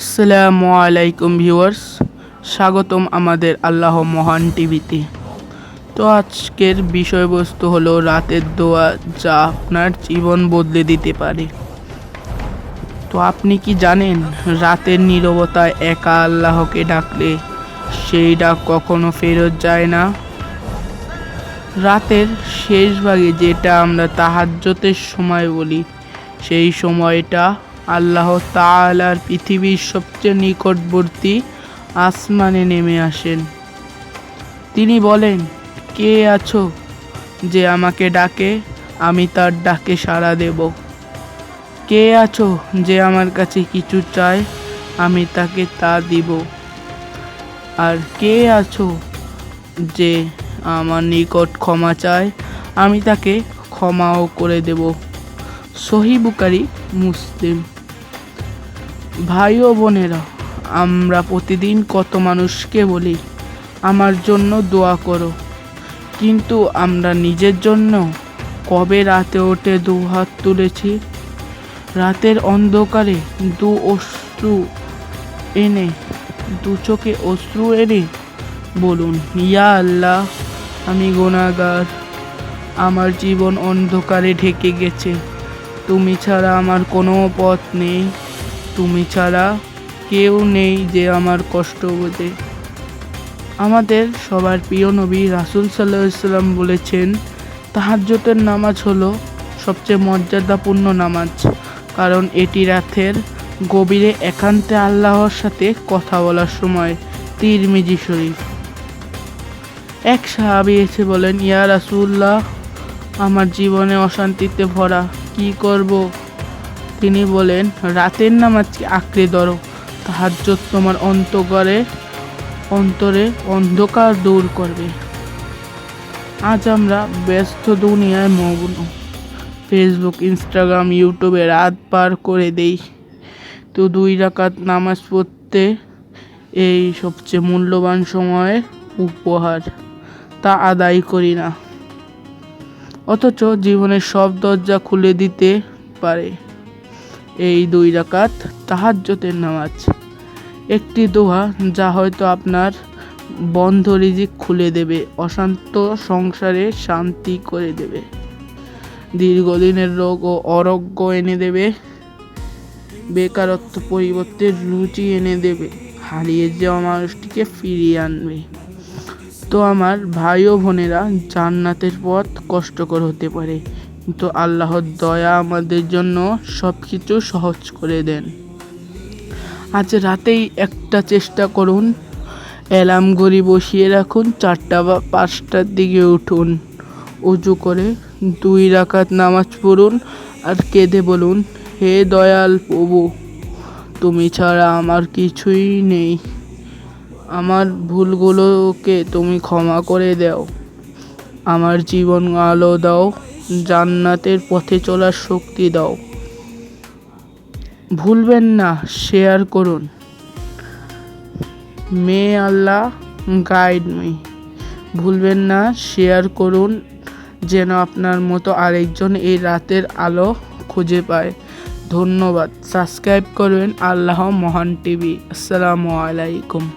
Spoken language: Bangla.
আসসালামু আলাইকুম ভিউয়ার্স, স্বাগতম আমাদের আল্লাহ মহান টিভিতে। তো আজকের বিষয়বস্তু হলো রাতের দোয়া যা আপনার জীবন বদলে দিতে পারে। তো আপনি কি জানেন রাতের নীরবতায় একা আল্লাহকে ডাকলে সেই ডাক কখনো ফেরত যায় না? রাতের শেষ ভাগে যেটা আমরা তাহাজ্জতের সময় বলি, সেই সময়টা আল্লাহ তাআলার পৃথিবীর সবচেয়ে নিকটবর্তী আসমানে নেমে আসেন। তিনি বলেন, কে আছো যে আমাকে ডাকে? আমি তার ডাকে সাড়া দেব। কে আছো যে আমার কাছে কিছু চায়? আমি তাকে তা দিব। আর কে আছো যে আমার নিকট ক্ষমা চায়? আমি তাকে ক্ষমাও করে দেব। সহি বুকারি মুসলিম। ভাই ও বোনেরা, আমরা প্রতিদিন কত মানুষকে বলি, আমার জন্য দোয়া করো। কিন্তু আমরা নিজের জন্য কবে রাতে ওঠে দু হাত তুলেছি? রাতের অন্ধকারে দু অশ্রু এনে, দু চোখে অশ্রু এনে বলুন, ইয়া আল্লাহ, আমি গোনাগার আমার জীবন অন্ধকারে ঢেকে গেছে। তুমি ছাড়া আমার কোনো পথ নেই। তুমি ছাড়া কেউ নেই যে আমার কষ্ট বোঝে। আমাদের সবার প্রিয় নবী রাসুল সাল্লাহ সাল্লাম বলেছেন তাহাজ্জতের নামাজ হলো সবচেয়ে মর্যাদাপূর্ণ নামাজ, কারণ এটি রাতের গভীরে একান্তে আল্লাহর সাথে কথা বলার সময়, তিরমিজি শরীফ। এক সাহাবি এসে বলেন, ইয়া রাসুল্লাহ আমার জীবনে অশান্তিতে ভরা, কি করব? তিনি বলেন, রাতের নামাজকে আঁকড়ে ধরো? তাহাজ্জত তোমার অন্তরে অন্তরে অন্ধকার দূর করবে। আজ আমরা ব্যস্ত দুনিয়ায় মগ্ন। ফেসবুক ইনস্টাগ্রাম ইউটিউবে রাত পার করে দেই। তো দুই রাকাত নামাজ পড়তে এই সবচেয়ে মূল্যবান সময়ের উপহার। তা আদায় করি না। অথচ জীবনের সব দরজা খুলে দিতে পারে। এই দুই রাকাত তাহাজ্জতের নামাজ। একটি দোহা যা হয়তো আপনার বন্ধ রিজিক খুলে দেবে, অশান্ত সংসারে শান্তি করে দেবে। দীর্ঘদিনের রোগ ও অরোগ্য এনে দেবে, বেকারত্ব পরিবর্তে রুচি এনে দেবে, হারিয়ে যাওয়া মানুষটিকে ফিরিয়ে আনবে। তো আমার ভাই ও বোনেরা জান্নাতের পথ কষ্টকর হতে পারে। কিন্তু আল্লাহর দয়া আমাদের জন্য সব কিছু সহজ করে দেন। আজ রাতেই একটা চেষ্টা করুন, অ্যালার্ম ঘড়ি বসিয়ে রাখুন, চারটা বা পাঁচটার দিকে উঠুন, উজু করে দুই রাকাত নামাজ পড়ুন আর কেঁদে বলুন, হে দয়াল প্রভু, তুমি ছাড়া আমার কিছুই নেই। আমার ভুলগুলোকে তুমি ক্ষমা করে দাও। আমার জীবন আলো দাও। জান্নাতের পথে চলার শক্তি দাও। ভুলবেন না, শেয়ার করুন। মে আল্লাহ গাইড মি ভুলবেন না, শেয়ার করুন, যেন আপনার মতো আরেকজন এই রাতের আলো খুঁজে পায়। ধন্যবাদ। সাবস্ক্রাইব করবেন আল্লাহ মহান টিভি। আসসালামু আলাইকুম।